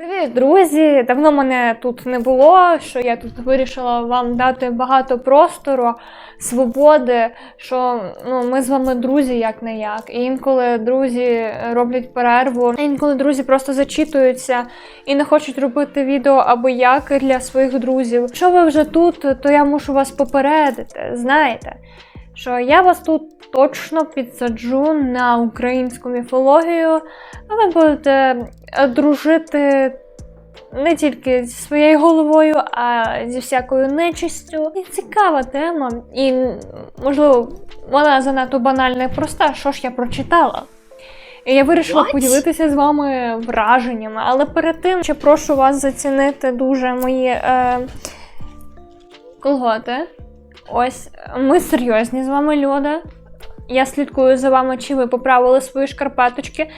Привіт, друзі! Давно мене тут не було. Що я тут вирішила вам дати багато простору, свободи. Що ну ми з вами друзі, як не як. І інколи друзі роблять перерву, інколи друзі просто зачитуються і не хочуть робити відео або як для своїх друзів. Якщо ви вже тут, то я мушу вас попередити. Знаєте, що я вас тут точно підсаджу на українську міфологію. А ви будете е, дружити не тільки зі своєю головою, а зі всякою нечистю. І цікава тема. І, можливо, вона занадто банальна і проста. Що ж я прочитала? І я вирішила What? поділитися з вами враженнями. Але перед тим ще прошу вас зацінити дуже мої е, колготи. Ось, ми серйозні з вами, Люда. Я слідкую за вами, чи ви поправили свої шкарпеточки.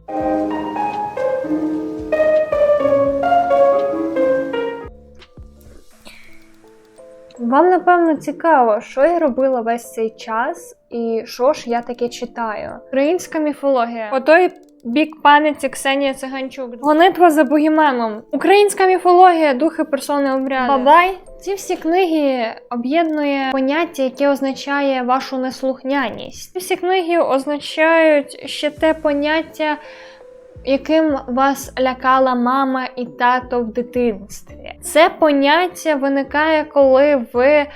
Вам, напевно, цікаво, що я робила весь цей час і що ж я таке читаю. Українська міфологія. По той бік пам'яті Ксенія Циганчук. Гонитва за Богіменом. Українська міфологія, духи персони обряди. Бабай. Ці всі книги об'єднує поняття, яке означає вашу неслухняність. Ці всі книги означають ще те поняття, яким вас лякала мама і тато в дитинстві. Це поняття виникає, коли ви е,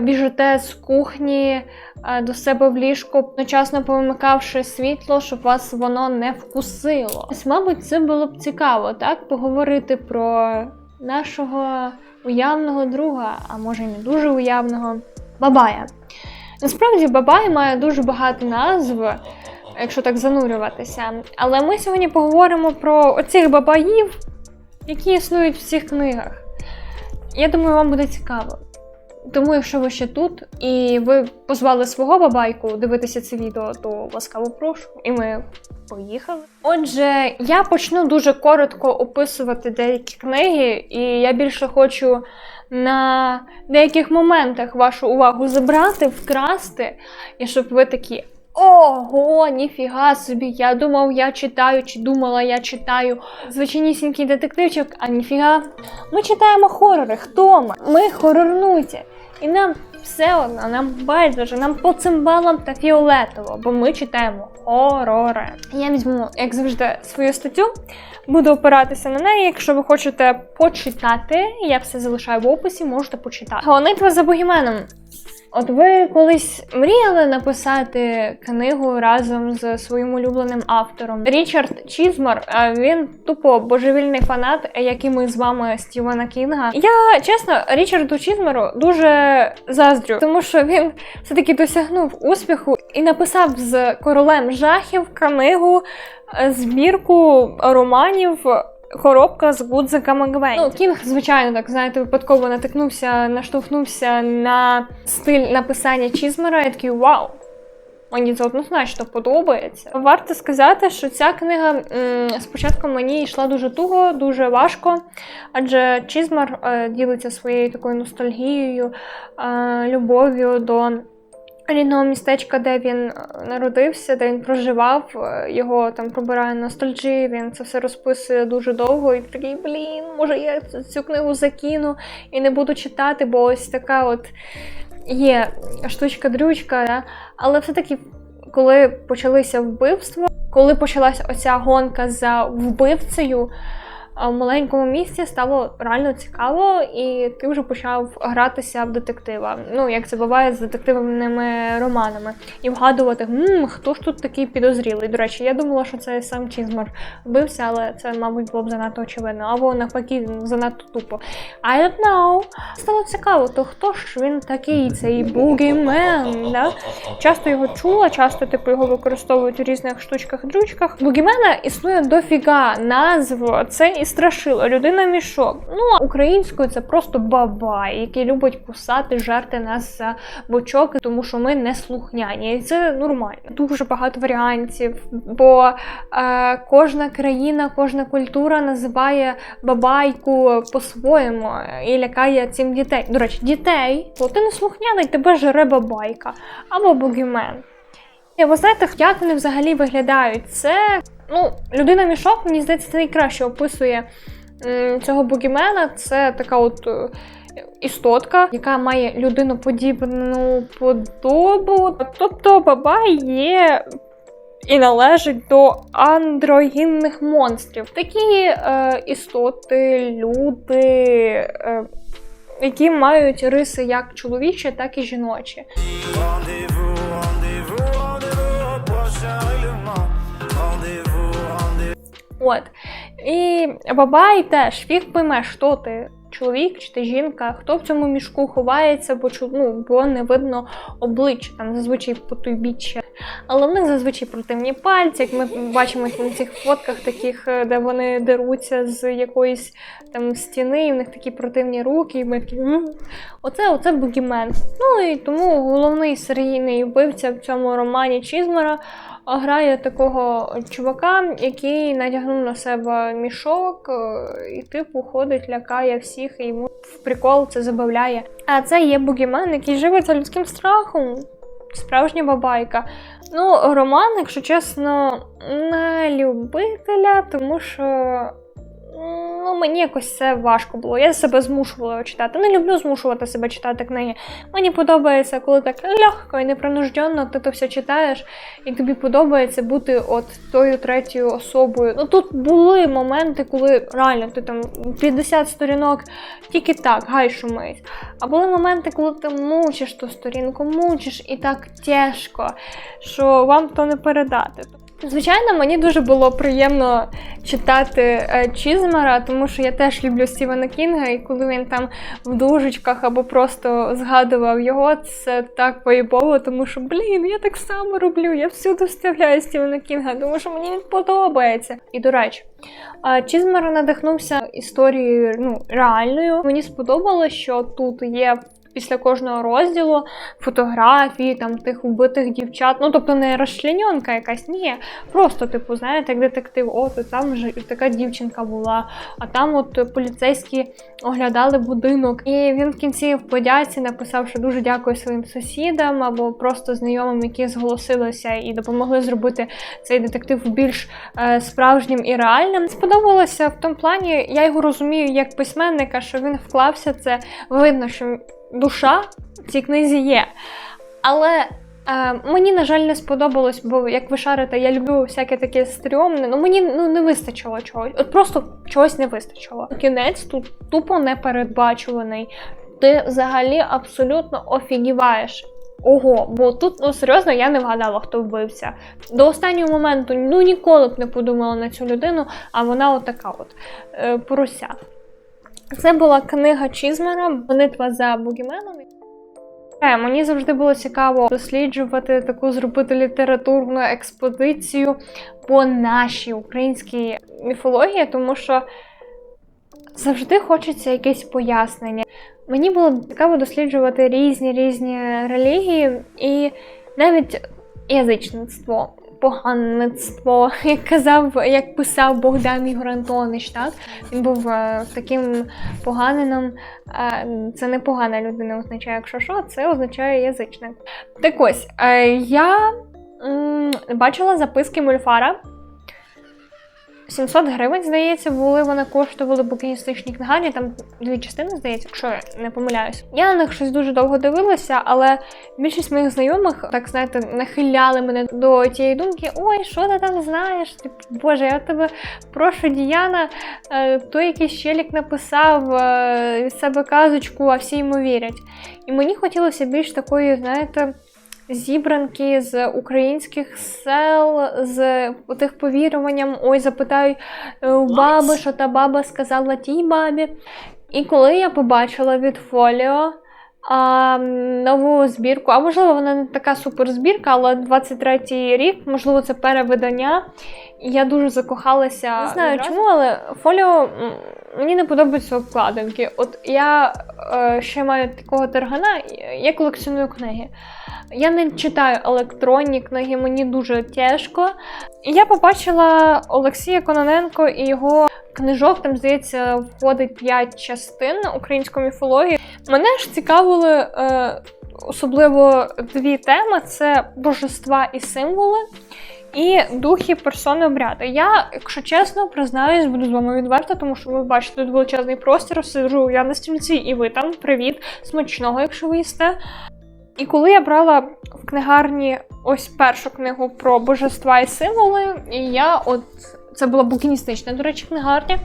біжите з кухні е, до себе в ліжко, одночасно помикавши світло, щоб вас воно не вкусило. Ось, мабуть, це було б цікаво, так? Поговорити про нашого уявного друга, а може не дуже уявного бабая. Насправді бабай має дуже багато назв, якщо так занурюватися. Але ми сьогодні поговоримо про оцих бабаїв, які існують в цих книгах. Я думаю, вам буде цікаво. Тому, якщо ви ще тут і ви позвали свого бабайку дивитися це відео, то ласкаво прошу. І ми поїхали. Отже, я почну дуже коротко описувати деякі книги, і я більше хочу на деяких моментах вашу увагу забрати, вкрасти, і щоб ви такі. Ого, ніфіга собі, я думав, я читаю, чи думала, я читаю звичайнісінький детективчик, а ніфіга. Ми читаємо хорори. Хто ми? Ми хорорнуті. І нам все одно, нам байдуже, нам по цимбалам та фіолетово, бо ми читаємо хорори. Я візьму, як завжди, свою статтю, буду опиратися на неї. Якщо ви хочете почитати, я все залишаю в описі, можете почитати. Гонитва за Богіменом. От ви колись мріяли написати книгу разом з своїм улюбленим автором Річард Чізмар. Він тупо божевільний фанат, як і ми з вами Стівена Кінга. Я чесно, Річарду Чізмару дуже заздрю, тому що він все-таки досягнув успіху і написав з королем жахів книгу, е, збірку романів. Коробка з гудзиками Гвенді. Ну, Кінг, звичайно, так знаєте, випадково натикнувся, наштовхнувся на стиль написання Чізмера. Я такий вау! Мені це однозначно подобається. Варто сказати, що ця книга м, спочатку мені йшла дуже туго, дуже важко, адже Чізмар е, ділиться своєю такою ностальгією, е, любов'ю до рідного містечка, де він е, народився, де він проживав, е, його там пробирає ностальджі, він це все розписує дуже довго і такий, блін, може я цю- цю книгу закину і не буду читати, бо ось така от є штучка-дрючка. Да? Але все-таки, коли почалися вбивства, коли почалася оця гонка за вбивцею. В маленькому місті стало реально цікаво, і ти вже почав гратися в детектива. Ну, як це буває з детективними романами, і вгадувати, «М, хто ж тут такий підозрілий. До речі, я думала, що це сам Чізмар вбився, але це, мабуть, було б занадто очевидно. Або навпаки, занадто тупо. I don't know. Стало цікаво, то хто ж він такий, цей бугімен? Да? Часто його чула, часто типу його використовують у різних штучках-дрючках. Бугімена існує дофіга назв. Це і страшило. Людина мішок. Ну українською це просто бабай, який любить кусати, жерти нас за бочок, тому що ми не слухняні. І це нормально. Дуже багато варіантів, бо е, кожна країна, кожна культура називає бабайку по-своєму і лякає цим дітей. До речі, дітей, бо ти не слухняний, тебе жере бабайка або бугімен. І ви знаєте, як вони взагалі виглядають? Це ну, людина мішок, мені здається, це найкраще описує цього бугімена це така от. е, Істотка, яка має людиноподібну подобу. Тобто бабай є і належить до андрогінних монстрів. Такі е, істоти, люди, е, які мають риси як чоловічі, так і жіночі. Rendez-vous, rendez-vous. От. І бабай теж фіг пойме, що ти. Чоловік чи ти жінка, хто в цьому мішку ховається, бо ну, бо не видно обличчя, там зазвичай по той потойбіччя. Але в них зазвичай противні пальці, як ми бачимо на цих фотках, таких, е, де вони деруться з якоїсь там стіни, і в них такі противні руки, і ми такі. Оце, оце бугімен. Ну і тому головний серійний вбивця в цьому романі Чізмера грає такого чувака, який надягнув на себе мішок е, і типу ходить, лякає всіх, і йому в прикол це забавляє. А це є бугімен, який живе за людським страхом. Справжня бабайка. Ну, роман, якщо чесно, не любителя, тому що ну, мені якось це важко було. Я себе змушувала читати. Не люблю змушувати себе читати книги. Мені подобається, коли так легко і непринужденно ти то все читаєш, і тобі подобається бути от тою третьою особою. Ну тут були моменти, коли реально ти там 50 сторінок тільки так, гай шумить. А були моменти, коли ти мучиш ту сторінку, мучиш і так тяжко, що вам то не передати. Звичайно, мені дуже було приємно читати е, Чізмера, тому що я теж люблю Стівена Кінга, і коли він там в дужечках або просто згадував його, це так поїбово, тому що, блін, я так само роблю, я всюди вставляю Стівена Кінга, тому що мені він подобається. І до речі, е, Чізмер надихнувся історією ну, реальною. Мені сподобалось, що тут є. Після кожного розділу фотографії там тих вбитих дівчат. Ну тобто не розчленьонка якась, ні. Просто, типу, знаєте, як детектив, о, там вже така дівчинка була, а там от поліцейські оглядали будинок. І він в кінці в подяці написав, що дуже дякую своїм сусідам або просто знайомим, які зголосилися і допомогли зробити цей детектив більш е, справжнім і реальним. Сподобалося в тому плані, я його розумію як письменника, що він вклався це. Видно, що душа в цій книзі є. Але е, мені, на жаль, не сподобалось, бо як ви шарите, я люблю всяке таке стрьомне, ну мені ну, не вистачило чогось. От просто чогось не вистачило. Кінець тут тупо непередбачуваний. Ти взагалі абсолютно офігіваєш. Ого, бо тут, ну серйозно, я не вгадала, хто вбився. До останнього моменту ну ніколи б не подумала на цю людину, а вона отака от е, порося. Це була книга Чізмера Гонитва за Бугіменом. Е, Мені завжди було цікаво досліджувати таку зробити літературну експозицію по нашій українській міфології, тому що завжди хочеться якесь пояснення. Мені було цікаво досліджувати різні різні релігії і навіть язичництво. Поганництво, як казав, як писав Богдан Ігор Антонович, так? Він був е, таким поганином. Е, це не погана людина означає, якщо що, це означає язичник. Так ось, е, я бачила записки Мульфара. 700 гривень, здається, були вони коштували букіністичні книгарні, там дві частини, здається, якщо я не помиляюсь. Я на них щось дуже довго дивилася, але більшість моїх знайомих, так знаєте, нахиляли мене до тієї думки: ой, що ти там знаєш? Типу, Боже, я тебе прошу, Діяна, е, той якийсь щелік написав е, від себе казочку, а всі йому вірять. І мені хотілося більш такої, знаєте. Зібранки з українських сел, з тих повіруванням, ой, запитай е, у баби, що та баба сказала тій бабі. І коли я побачила від Фоліо а, нову збірку, а можливо, вона не така суперзбірка, але 23-й рік, можливо, це перевидання. Я дуже закохалася. Не знаю чому, але Фоліо мені не подобаються обкладинки. От я е, ще маю такого тергана, я колекціоную книги. Я не читаю електронні книги, мені дуже тяжко. Я побачила Олексія Кононенко і його книжок, там, здається, входить 5 частин української міфології. Мене ж цікавили е, особливо дві теми: це божества і символи. І духи персони обряду. Я, якщо чесно, признаюсь, буду з вами відверта, тому що ви бачите тут величезний простір, сиджу я на стрільці, і ви там. Привіт, смачного, якщо ви їсте. І коли я брала в книгарні ось першу книгу про божества і символи, і я от це була букіністична, до речі, книгарня.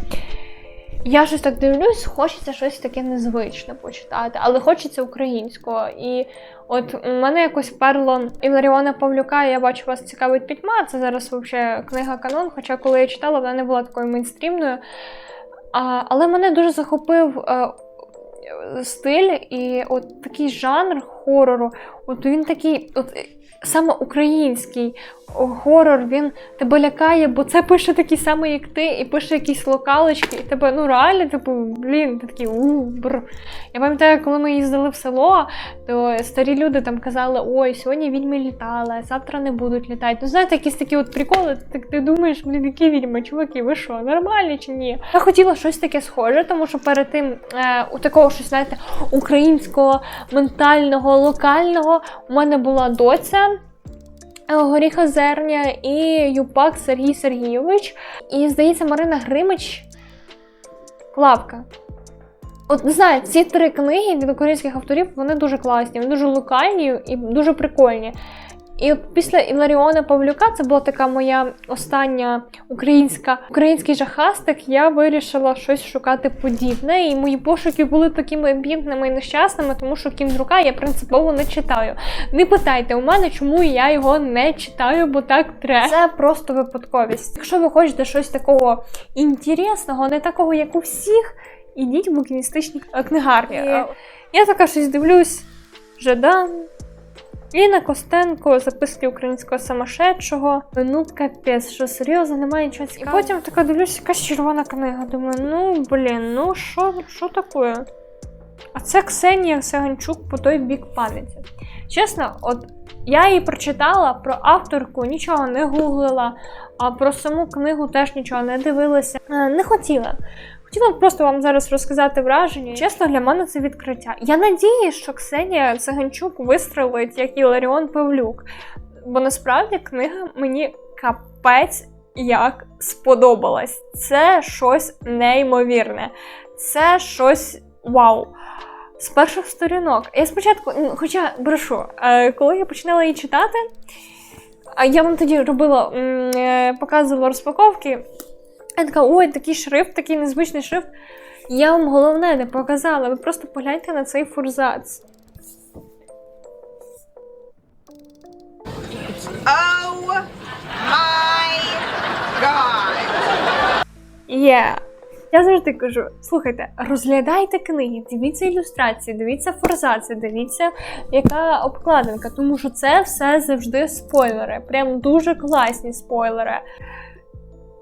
Я щось так дивлюсь, хочеться щось таке незвичне почитати, але хочеться українського. І от мене якось перло Іларіона Павлюка, я бачу, вас цікавить пітьма. Це зараз взагалі книга канон. Хоча коли я читала, вона не була такою мейнстрімною. А, але мене дуже захопив е, стиль і от такий жанр хорору. От він такий, от саме український горор, він тебе лякає, бо це пише такий самий, як ти, і пише якісь локалочки, і тебе, ну реально, типу, блін, ти такий у бр. Я пам'ятаю, коли ми їздили в село, то старі люди там казали: ой, сьогодні відьми літали, завтра не будуть літати. Ну, знаєте, якісь такі от приколи, так ти думаєш, блін, які відьми, чуваки, ви що, нормальні чи ні? Я хотіла щось таке схоже, тому що перед тим е, у такого щось, знаєте, українського, ментального, локального у мене була доця. Е, Горіха Зерня і Юпак Сергій Сергійович. І, здається, Марина Гримич Лавка. От не знаю, ці три книги від українських авторів вони дуже класні, вони дуже локальні і дуже прикольні. І от після Іларіона Павлюка це була така моя остання українська український жахастик. Я вирішила щось шукати подібне. І мої пошуки були такими бідними і нещасними, тому що кіндрука я принципово не читаю. Не питайте у мене, чому я його не читаю, бо так треба. Це просто випадковість. Якщо ви хочете щось такого інтересного, не такого, як у всіх, ідіть в букіністичні книгарні. Е, Я така щось дивлюсь. Жадан. Ліна Костенко, записки українського самошедшого. Ну, капець, що серйозно, немає нічого цікавого. І потім така дивлюсь, якась червона книга. Думаю, ну блін, ну що, що таке? А це Ксенія Саганчук по той бік пам'яті. Чесно, от я її прочитала про авторку, нічого не гуглила, а про саму книгу теж нічого не дивилася. Е, Не хотіла. Хотіла просто вам зараз розказати враження. Чесно, для мене це відкриття. Я надіюсь, що Ксенія Циганчук вистрелить, як і Ларіон Павлюк. Бо насправді книга мені капець як сподобалась. Це щось неймовірне. Це щось вау. З перших сторінок. Я спочатку, ну, хоча брешу, е, коли я починала її читати, я вам тоді робила, е, показувала розпаковки. Я така, ой, такий шрифт, такий незвичний шрифт. Я вам головне не показала. Ви просто погляньте на цей фурзац. Oh my god. Є. Я завжди кажу: слухайте, розглядайте книги, дивіться ілюстрації, дивіться форзації, дивіться, яка обкладинка, тому що це все завжди спойлери. Прям дуже класні спойлери.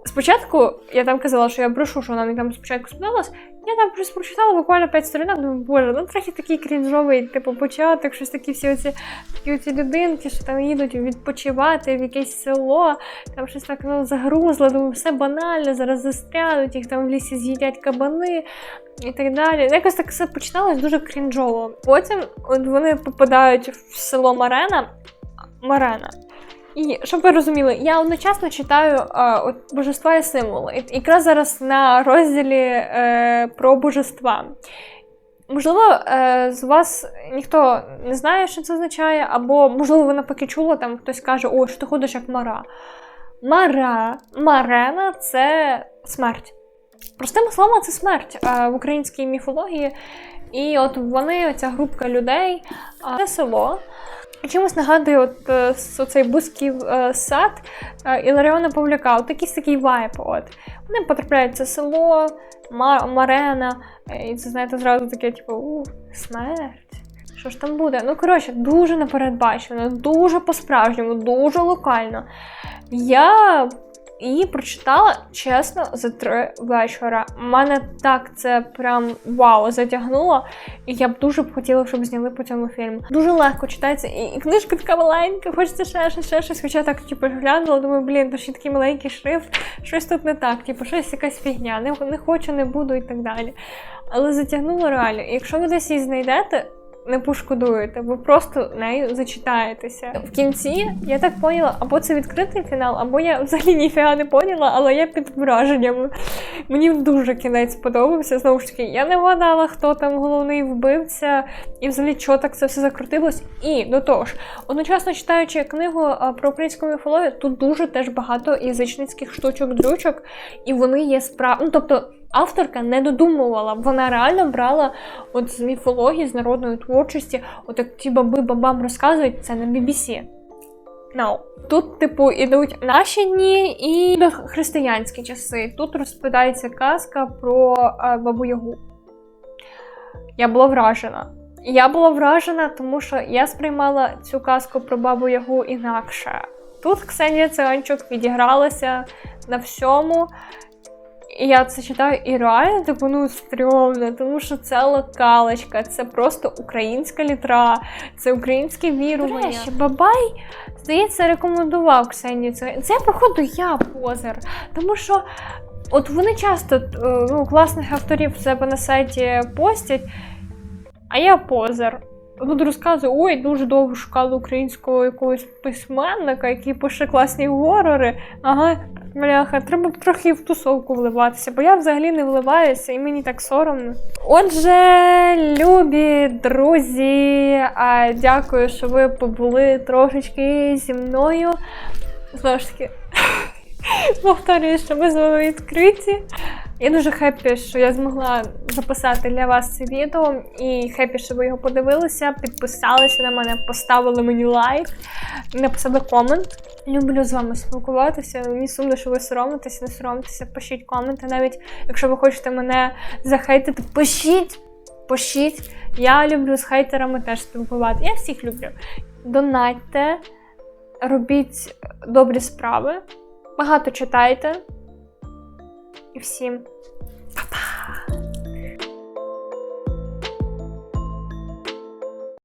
Спочатку я там казала, що я брошу, що вона мені там спочатку сподобалась. Я там просто прочитала буквально 5 сторінок, думаю, боже, ну трохи такий крінжовий, типу, початок, щось такі всі оці, такі оці людинки, що там їдуть відпочивати в якесь село, там щось так ну, загрузло, думаю, все банально, зараз застрянуть, їх там в лісі з'їдять кабани і так далі. Ну, Якось так все починалось дуже крінжово. Потім от вони попадають в село Марена. Марена. І щоб ви розуміли, я одночасно читаю а, от божества і символи. І якраз зараз на розділі е, про божества. Можливо, е, з вас ніхто не знає, що це означає, або, можливо, ви навпаки чули, там хтось каже, о, що ти ходиш як мара. Мара, марена це смерть. Простими словами, це смерть е, в українській міфології. І от вони, оця групка людей, а, це село. Чимось нагадує от, е, оцей бузький е, сад е, Іларіона Павлюка. От якийсь такий вайб. От. Вони потрапляють це село, Марена, і це, знаєте, зразу таке, типу, у, смерть. Що ж там буде? Ну, коротше, дуже непередбачено, дуже по-справжньому, дуже локально. Я її прочитала чесно за три вечора. Мене так це прям вау затягнуло. І я б дуже б хотіла, щоб зняли по цьому фільму. Дуже легко читається, і, і книжка така маленька, хочеться ще щось, ще щось. Хоча так типу, глянула, думаю, блін, то ще такий маленький шрифт, щось тут не так, типу, щось якась фігня, не, не хочу, не буду і так далі. Але затягнуло реально. І якщо ви десь її знайдете, не пошкодуєте, ви просто нею зачитаєтеся. В кінці я так поняла, або це відкритий фінал, або я взагалі ніфіга не поняла, але я під враженнями. Мені дуже кінець сподобався. Знову ж таки, я не вгадала, хто там головний вбивця, і взагалі чого так це все закрутилось. І до того ж, одночасно читаючи книгу про українську міфологію, тут дуже теж багато язичницьких штучок-дрючок, і вони є справ... Ну, тобто. Авторка не додумувала, вона реально брала от з міфології, з народної творчості, от як ті баби бабам розказують, це на BBC. No. Тут, типу, ідуть наші дні і християнські часи. Тут розповідається казка про е, бабу Ягу. Я була вражена. Я була вражена, тому що я сприймала цю казку про бабу Ягу інакше. Тут Ксенія Циганчук відігралася на всьому. І я це читаю і реально типу, ну, стрьомно, тому що це локалочка, це просто українська літра, це українське вірування. Речі, Бабай, здається, рекомендував Ксенію це. Це, походу, я позер. Тому що от вони часто е, ну, класних авторів в себе на сайті постять, а я позер. Буду розказую, ой, дуже довго шукала українського якогось письменника, який пише класні горори. Ага, бляха, треба трохи в тусовку вливатися, бо я взагалі не вливаюся і мені так соромно. Отже, любі друзі, дякую, що ви побули трошечки зі мною. Знову ж таки, повторюю, що ми з вами відкриті. Я дуже хеппі, що я змогла записати для вас це відео, і хеппі, що ви його подивилися, підписалися на мене, поставили мені лайк, написали комент. Люблю з вами спілкуватися. Мені сумно, що ви соромитеся, не соромтеся, пишіть коменти. Навіть якщо ви хочете мене захейтити, пишіть, пишіть. Я люблю з хейтерами теж спілкувати. Я всіх люблю. Донатьте, робіть добрі справи, багато читайте. І всім па-па!